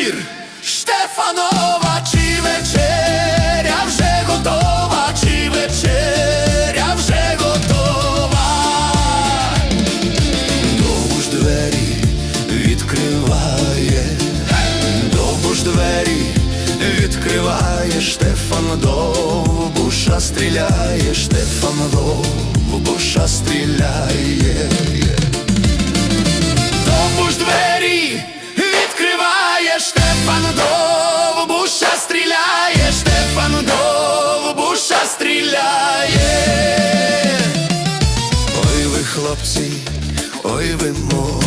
вечір, Штефанова, чи вечеря вже готова, чи вечеря вже готова. Довбуш двері відкриває, довбуш двері відкриває, Штефан довбуша стріляє, Штефан довбуша стріляє. Хлопці, ой ви молоді,